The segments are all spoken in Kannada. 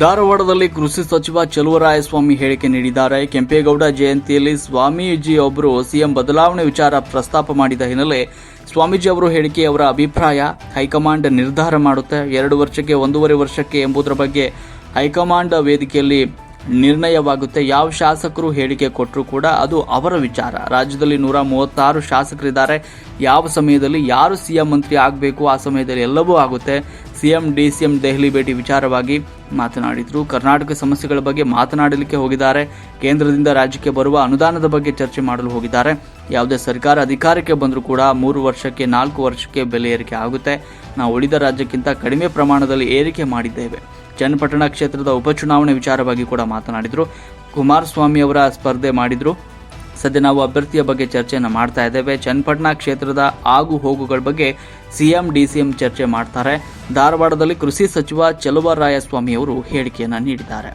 ಧಾರವಾಡದಲ್ಲಿ ಕೃಷಿ ಸಚಿವ ಚಲುವರಾಯಸ್ವಾಮಿ ಹೇಳಿಕೆ ನೀಡಿದ್ದಾರೆ. ಕೆಂಪೇಗೌಡ ಜಯಂತಿಯಲ್ಲಿ ಸ್ವಾಮೀಜಿ ಒಬ್ಬರು ಸಿಎಂ ಬದಲಾವಣೆ ವಿಚಾರ ಪ್ರಸ್ತಾಪ ಮಾಡಿದ ಹಿನ್ನೆಲೆ ಸ್ವಾಮೀಜಿ ಅವರು ಹೇಳಿಕೆ ಅವರ ಅಭಿಪ್ರಾಯ ಹೈಕಮಾಂಡ್ ನಿರ್ಧಾರ ಮಾಡುತ್ತೆ. ಎರಡು ವರ್ಷಕ್ಕೆ, ಒಂದೂವರೆ ವರ್ಷಕ್ಕೆ ಎಂಬುದರ ಬಗ್ಗೆ ಹೈಕಮಾಂಡ್ ವೇದಿಕೆಯಲ್ಲಿ ನಿರ್ಣಯವಾಗುತ್ತೆ. ಯಾವ ಶಾಸಕರು ಹೇಳಿಕೆ ಕೊಟ್ಟರು ಕೂಡ ಅದು ಅವರ ವಿಚಾರ. ರಾಜ್ಯದಲ್ಲಿ ನೂರ ಮೂವತ್ತಾರು ಶಾಸಕರಿದ್ದಾರೆ. ಯಾವ ಸಮಯದಲ್ಲಿ ಯಾರು ಸಿಎಂ ಮಂತ್ರಿ ಆಗಬೇಕು ಆ ಸಮಯದಲ್ಲಿ ಎಲ್ಲವೂ ಆಗುತ್ತೆ. ಸಿಎಂ ಡಿ ಸಿಎಂ ದೆಹಲಿ ಭೇಟಿ ವಿಚಾರವಾಗಿ ಮಾತನಾಡಿದರು. ಕರ್ನಾಟಕ ಸಮಸ್ಯೆಗಳ ಬಗ್ಗೆ ಮಾತನಾಡಲಿಕ್ಕೆ ಹೋಗಿದ್ದಾರೆ. ಕೇಂದ್ರದಿಂದ ರಾಜ್ಯಕ್ಕೆ ಬರುವ ಅನುದಾನದ ಬಗ್ಗೆ ಚರ್ಚೆ ಮಾಡಲು ಹೋಗಿದ್ದಾರೆ. ಯಾವುದೇ ಸರ್ಕಾರ ಅಧಿಕಾರಕ್ಕೆ ಬಂದರೂ ಕೂಡ ಮೂರು ವರ್ಷಕ್ಕೆ, ನಾಲ್ಕು ವರ್ಷಕ್ಕೆ ಬೆಲೆ ಏರಿಕೆ ಆಗುತ್ತೆ. ನಾವು ಉಳಿದ ರಾಜ್ಯಕ್ಕಿಂತ ಕಡಿಮೆ ಪ್ರಮಾಣದಲ್ಲಿ ಏರಿಕೆ ಮಾಡಿದ್ದೇವೆ. ಚನ್ನಪಟ್ಟಣ ಕ್ಷೇತ್ರದ ಉಪಚುನಾವಣೆ ವಿಚಾರವಾಗಿ ಕೂಡ ಮಾತನಾಡಿದರು. ಕುಮಾರಸ್ವಾಮಿ ಅವರ ಸ್ಪರ್ಧೆ ಮಾಡಿದರು. ಸದ್ಯ ನಾವು ಅಭ್ಯರ್ಥಿಯ ಬಗ್ಗೆ ಚರ್ಚೆಯನ್ನು ಮಾಡ್ತಾ ಇದ್ದೇವೆ. ಚನ್ನಪಟ್ಟಣ ಕ್ಷೇತ್ರದ ಆಗು ಹೋಗುಗಳ ಬಗ್ಗೆ ಸಿಎಂ ಎಂ ಚರ್ಚೆ ಮಾಡ್ತಾರೆ. ಧಾರವಾಡದಲ್ಲಿ ಕೃಷಿ ಸಚಿವ ಚಲುವರಾಯಸ್ವಾಮಿ ಅವರು ಹೇಳಿಕೆಯನ್ನು ನೀಡಿದ್ದಾರೆ.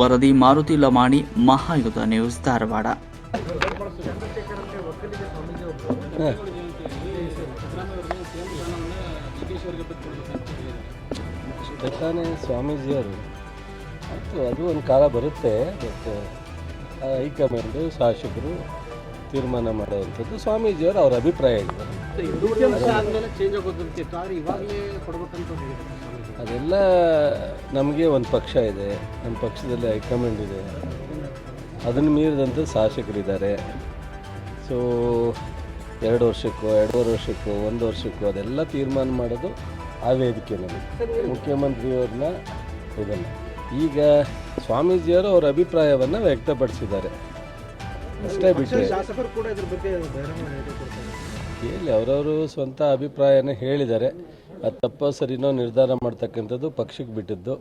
ವರದಿ ಮಾರುತಿ ಲಮಾಣಿ ಮಹಾಯುಧ ನ್ಯೂಸ್, ಧಾರವಾಡ. ತಾನೇ ಸ್ವಾಮೀಜಿಯವರು. ಆಯಿತು ಅದು ಒಂದು ಕಾಲ ಬರುತ್ತೆ ಬಟ್ ಹೈಕಮಾಂಡು ಶಾಸಕರು ತೀರ್ಮಾನ ಮಾಡುವಂಥದ್ದು ಸ್ವಾಮೀಜಿಯವರು ಅವ್ರ ಅಭಿಪ್ರಾಯ ಇದೆ. ಅದೆಲ್ಲ ನಮಗೆ ಒಂದು ಪಕ್ಷ ಇದೆ ನಮ್ಮ ಪಕ್ಷದಲ್ಲಿ ಹೈಕಮಾಂಡ್ ಇದೆ. ಅದನ್ನು ಮೀರಿದಂಥ ಶಾಸಕರಿದ್ದಾರೆ. ಸೊ ಎರಡು ವರ್ಷಕ್ಕೋ ಎರಡೂವರೆ ವರ್ಷಕ್ಕೋ ಒಂದು ವರ್ಷಕ್ಕೋ ಅದೆಲ್ಲ ತೀರ್ಮಾನ ಮಾಡೋದು ಆ ವೇದಿಕೆಯಲ್ಲಿ ಮುಖ್ಯಮಂತ್ರಿಯವ್ರನ್ನ ಇದನ್ನು. ಈಗ ಸ್ವಾಮೀಜಿಯವರು ಅವರ ಅಭಿಪ್ರಾಯವನ್ನು ವ್ಯಕ್ತಪಡಿಸಿದ್ದಾರೆ. ಅಷ್ಟೇ ಬಿಟ್ಟರೆ ಕೊಡ್ತಾರೆ. ಹೇಳಿ ಅವರವರು ಸ್ವಂತ ಅಭಿಪ್ರಾಯನ ಹೇಳಿದ್ದಾರೆ. ಅದು ತಪ್ಪೋ ಸರಿನೋ ನಿರ್ಧಾರ ಮಾಡ್ತಕ್ಕಂಥದ್ದು ಪಕ್ಷಕ್ಕೆ ಬಿಟ್ಟಿದ್ದು.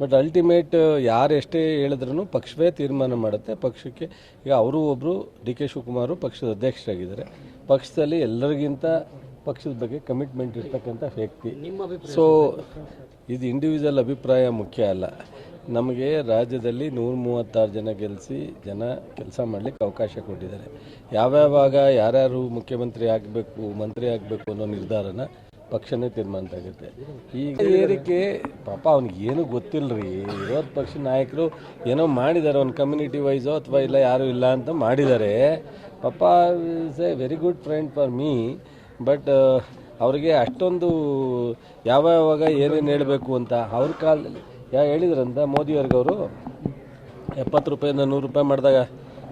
ಬಟ್ ಅಲ್ಟಿಮೇಟ್ ಯಾರು ಎಷ್ಟೇ ಹೇಳಿದ್ರೂ ಪಕ್ಷವೇ ತೀರ್ಮಾನ ಮಾಡುತ್ತೆ. ಪಕ್ಷಕ್ಕೆ ಈಗ ಅವರು ಒಬ್ಬರು ಡಿ ಕೆ ಶಿವಕುಮಾರು ಪಕ್ಷದ ಅಧ್ಯಕ್ಷರಾಗಿದ್ದಾರೆ. ಪಕ್ಷದಲ್ಲಿ ಎಲ್ಲರಿಗಿಂತ ಪಕ್ಷದ ಬಗ್ಗೆ ಕಮಿಟ್ಮೆಂಟ್ ಇರ್ತಕ್ಕಂಥ ವ್ಯಕ್ತಿ. ಸೊ ಇದು ಇಂಡಿವಿಜುವಲ್ ಅಭಿಪ್ರಾಯ ಮುಖ್ಯ ಅಲ್ಲ. ನಮಗೆ ರಾಜ್ಯದಲ್ಲಿ ನೂರ ಮೂವತ್ತಾರು ಜನ ಗೆಲ್ಲಿಸಿ ಜನ ಕೆಲಸ ಮಾಡಲಿಕ್ಕೆ ಅವಕಾಶ ಕೊಟ್ಟಿದ್ದಾರೆ. ಯಾವ್ಯಾವಾಗ ಯಾರ್ಯಾರು ಮುಖ್ಯಮಂತ್ರಿ ಆಗಬೇಕು ಮಂತ್ರಿ ಆಗಬೇಕು ಅನ್ನೋ ನಿರ್ಧಾರನ ಪಕ್ಷನೇ ತೀರ್ಮಾನ ಆಗುತ್ತೆ ಈಗ ಏರಿಕೆ ಪಾಪ ಅವ್ನಿಗೆ ಏನೂ ಗೊತ್ತಿಲ್ಲ ರೀ ವಿರೋಧ ಪಕ್ಷ ನಾಯಕರು ಏನೋ ಮಾಡಿದ್ದಾರೆ ಒಂದು ಕಮ್ಯುನಿಟಿ ವೈಸೋ ಅಥವಾ ಇಲ್ಲ ಯಾರೂ ಇಲ್ಲ ಅಂತ ಮಾಡಿದ್ದಾರೆ. ಪಾಪ is a very good friend for me but ಅವರಿಗೆ ಅಷ್ಟೊಂದು ಯಾವ ಯಾವಾಗ ಏನೇನು ಹೇಳಬೇಕು ಅಂತ ಅವ್ರ ಕಾಲದಲ್ಲಿ, ಯಾ ಹೇಳಿದ್ರಂತ ಮೋದಿಯವ್ರಿಗೆ ಅವರು ಎಪ್ಪತ್ತು ರೂಪಾಯಿಂದ ನೂರು ರೂಪಾಯಿ ಮಾಡಿದಾಗ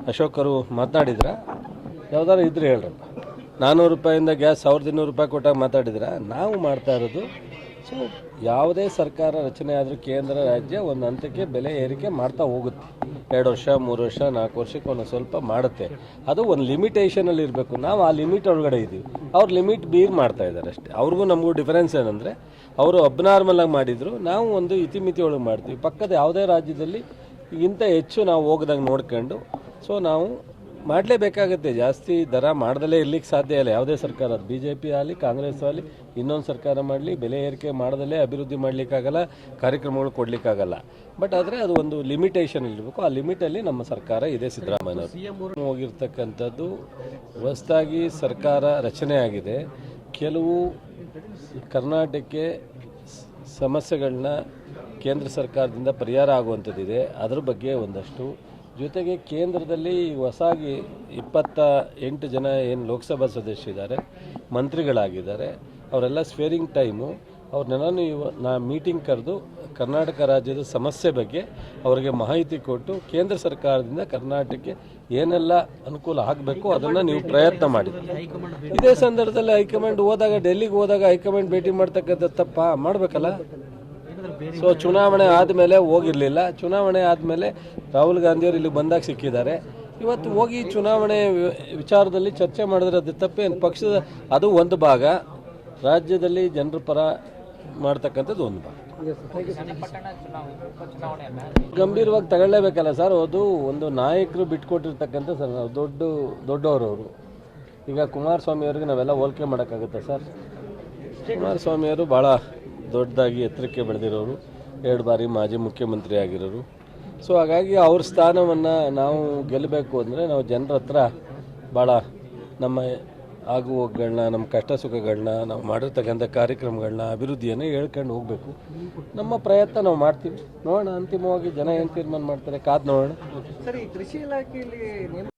ಅಶೋಕರು ಮಾತನಾಡಿದ್ರ ಯಾವ್ದಾದ್ರು ಇದ್ರೆ ಹೇಳ್ರಪ್ಪ. ನಾನ್ನೂರು ರೂಪಾಯಿಂದ ಗ್ಯಾಸ್ ಸಾವಿರದ ಇನ್ನೂರು ರೂಪಾಯಿ ಕೊಟ್ಟಾಗ ಮಾತಾಡಿದ್ರ? ನಾವು ಮಾಡ್ತಾ ಇರೋದು ಸೊ ಯಾವುದೇ ಸರ್ಕಾರ ರಚನೆ ಆದರೂ ಕೇಂದ್ರ ರಾಜ್ಯ ಒಂದು ಹಂತಕ್ಕೆ ಬೆಲೆ ಏರಿಕೆ ಮಾಡ್ತಾ ಹೋಗುತ್ತೆ. ಎರಡು ವರ್ಷ, ಮೂರು ವರ್ಷ, ನಾಲ್ಕು ವರ್ಷಕ್ಕೆ ಒಂದು ಸ್ವಲ್ಪ ಮಾಡುತ್ತೆ. ಅದು ಒಂದು ಲಿಮಿಟೇಷನಲ್ಲಿ ಇರಬೇಕು. ನಾವು ಆ ಲಿಮಿಟ್ ಒಳಗಡೆ ಇದ್ದೀವಿ ಅವ್ರು ಲಿಮಿಟ್ ಬೀರ್ ಮಾಡ್ತಾ ಇದ್ದಾರೆ ಅಷ್ಟೇ. ಅವ್ರಿಗೂ ನಮಗೂ ಡಿಫರೆನ್ಸ್ ಏನಂದರೆ, ಅವರು ಅಬ್ನಾರ್ಮಲ್ ಆಗಿ ಮಾಡಿದ್ರು, ನಾವು ಒಂದು ಇತಿಮಿತಿ ಒಳಗೆ ಮಾಡ್ತೀವಿ. ಪಕ್ಕದ ಯಾವುದೇ ರಾಜ್ಯದಲ್ಲಿ ಇಂಥ ಹೆಚ್ಚು ನಾವು ಹೋಗ್ದಂಗೆ ನೋಡ್ಕೊಂಡು ಸೊ ನಾವು ಮಾಡಲೇಬೇಕಾಗುತ್ತೆ. ಜಾಸ್ತಿ ದರ ಮಾಡದಲ್ಲೇ ಇರ್ಲಿಕ್ಕೆ ಸಾಧ್ಯ ಇಲ್ಲ. ಯಾವುದೇ ಸರ್ಕಾರ ಬಿ ಜೆ ಪಿ ಆಗಲಿ ಕಾಂಗ್ರೆಸ್ ಆಗಲಿ ಇನ್ನೊಂದು ಸರ್ಕಾರ ಮಾಡಲಿ ಬೆಲೆ ಏರಿಕೆ ಮಾಡದಲ್ಲೇ ಅಭಿವೃದ್ಧಿ ಮಾಡಲಿಕ್ಕಾಗಲ್ಲ ಕಾರ್ಯಕ್ರಮಗಳು ಕೊಡಲಿಕ್ಕಾಗಲ್ಲ. ಬಟ್ ಆದರೆ ಅದು ಒಂದು ಲಿಮಿಟೇಷನ್ ಇರಬೇಕು. ಆ ಲಿಮಿಟಲ್ಲಿ ನಮ್ಮ ಸರ್ಕಾರ ಇದೆ ಸಿದ್ದರಾಮಯ್ಯ ಹೋಗಿರ್ತಕ್ಕಂಥದ್ದು ಹೊಸದಾಗಿ ಸರ್ಕಾರ ರಚನೆ ಆಗಿದೆ. ಕೆಲವು ಕರ್ನಾಟಕಕ್ಕೆ ಸಮಸ್ಯೆಗಳನ್ನ ಕೇಂದ್ರ ಸರ್ಕಾರದಿಂದ ಪರಿಹಾರ ಆಗುವಂಥದ್ದಿದೆ. ಅದ್ರ ಬಗ್ಗೆ ಒಂದಷ್ಟು ಜೊತೆಗೆ ಕೇಂದ್ರದಲ್ಲಿ ಹೊಸಾಗಿ ಇಪ್ಪತ್ತ ಎಂಟು ಜನ ಏನು ಲೋಕಸಭಾ ಸದಸ್ಯರಿದ್ದಾರೆ ಮಂತ್ರಿಗಳಾಗಿದ್ದಾರೆ, ಅವರೆಲ್ಲ ಸ್ವೇರಿಂಗ್ ಟೈಮು. ಅವ್ರನ್ನೆಲ್ಲನೂ ಇವ ನಾ ಮೀಟಿಂಗ್ ಕರೆದು ಕರ್ನಾಟಕ ರಾಜ್ಯದ ಸಮಸ್ಯೆ ಬಗ್ಗೆ ಅವರಿಗೆ ಮಾಹಿತಿ ಕೊಟ್ಟು ಕೇಂದ್ರ ಸರ್ಕಾರದಿಂದ ಕರ್ನಾಟಕಕ್ಕೆ ಏನೆಲ್ಲ ಅನುಕೂಲ ಆಗಬೇಕು ಅದನ್ನು ನೀವು ಪ್ರಯತ್ನ ಮಾಡಿ. ಇದೇ ಸಂದರ್ಭದಲ್ಲಿ ಹೈಕಮಾಂಡ್ ಹೋದಾಗ, ಡೆಲ್ಲಿಗೆ ಹೋದಾಗ ಹೈಕಮಾಂಡ್ ಭೇಟಿ ಮಾಡ್ತಕ್ಕಂಥ ತಪ್ಪ? ಮಾಡಬೇಕಲ್ಲ? ಸೊ ಚುನಾವಣೆ ಆದಮೇಲೆ ಹೋಗಿರಲಿಲ್ಲ. ಚುನಾವಣೆ ಆದಮೇಲೆ ರಾಹುಲ್ ಗಾಂಧಿಯವರು ಇಲ್ಲಿ ಬಂದಾಗ ಸಿಕ್ಕಿದ್ದಾರೆ. ಇವತ್ತು ಹೋಗಿ ಚುನಾವಣೆ ವಿಚಾರದಲ್ಲಿ ಚರ್ಚೆ ಮಾಡಿದ್ರೆ ಅದು ತಪ್ಪೇನು? ಪಕ್ಷದ ಅದು ಒಂದು ಭಾಗ. ರಾಜ್ಯದಲ್ಲಿ ಜನರ ಪರ ಮಾಡ್ತಕ್ಕಂಥದ್ದು ಒಂದು ಭಾಗ. ಗಂಭೀರವಾಗಿ ತಗೊಳ್ಳೇಬೇಕಲ್ಲ ಸರ್ ಅದು ಒಂದು ನಾಯಕರು ಬಿಟ್ಕೊಟ್ಟಿರ್ತಕ್ಕಂಥ ಸರ್ ನಾವು ದೊಡ್ಡ ದೊಡ್ಡವರು ಅವರು ಈಗ ಕುಮಾರಸ್ವಾಮಿ ಅವರಿಗೆ ನಾವೆಲ್ಲ ಹೋಲಿಕೆ ಮಾಡೋಕ್ಕಾಗುತ್ತೆ ಸರ್? ಕುಮಾರಸ್ವಾಮಿಯವರು ಭಾಳ ದೊಡ್ಡದಾಗಿ ಎತ್ತರಕ್ಕೆ ಬೆಳೆದಿರೋರು, ಎರಡು ಬಾರಿ ಮಾಜಿ ಮುಖ್ಯಮಂತ್ರಿ ಆಗಿರೋರು. ಸೊ ಹಾಗಾಗಿ ಅವ್ರ ಸ್ಥಾನವನ್ನು ನಾವು ಗೆಲ್ಲಬೇಕು ಅಂದರೆ ನಾವು ಜನರ ಹತ್ರ ಭಾಳ ನಮ್ಮ ಆಗು ನಮ್ಮ ಕಷ್ಟ ಸುಖಗಳನ್ನ ನಾವು ಮಾಡಿರ್ತಕ್ಕಂಥ ಕಾರ್ಯಕ್ರಮಗಳನ್ನ ಅಭಿವೃದ್ಧಿಯನ್ನು ಹೇಳ್ಕೊಂಡು ಹೋಗಬೇಕು. ನಮ್ಮ ಪ್ರಯತ್ನ ನಾವು ಮಾಡ್ತೀವಿ. ನೋಡೋಣ, ಅಂತಿಮವಾಗಿ ಜನ ಏನು ತೀರ್ಮಾನ ಮಾಡ್ತಾರೆ, ಕಾದು ನೋಡೋಣ. ಸರಿ, ಕೃಷಿ ಇಲಾಖೆಯಲ್ಲಿ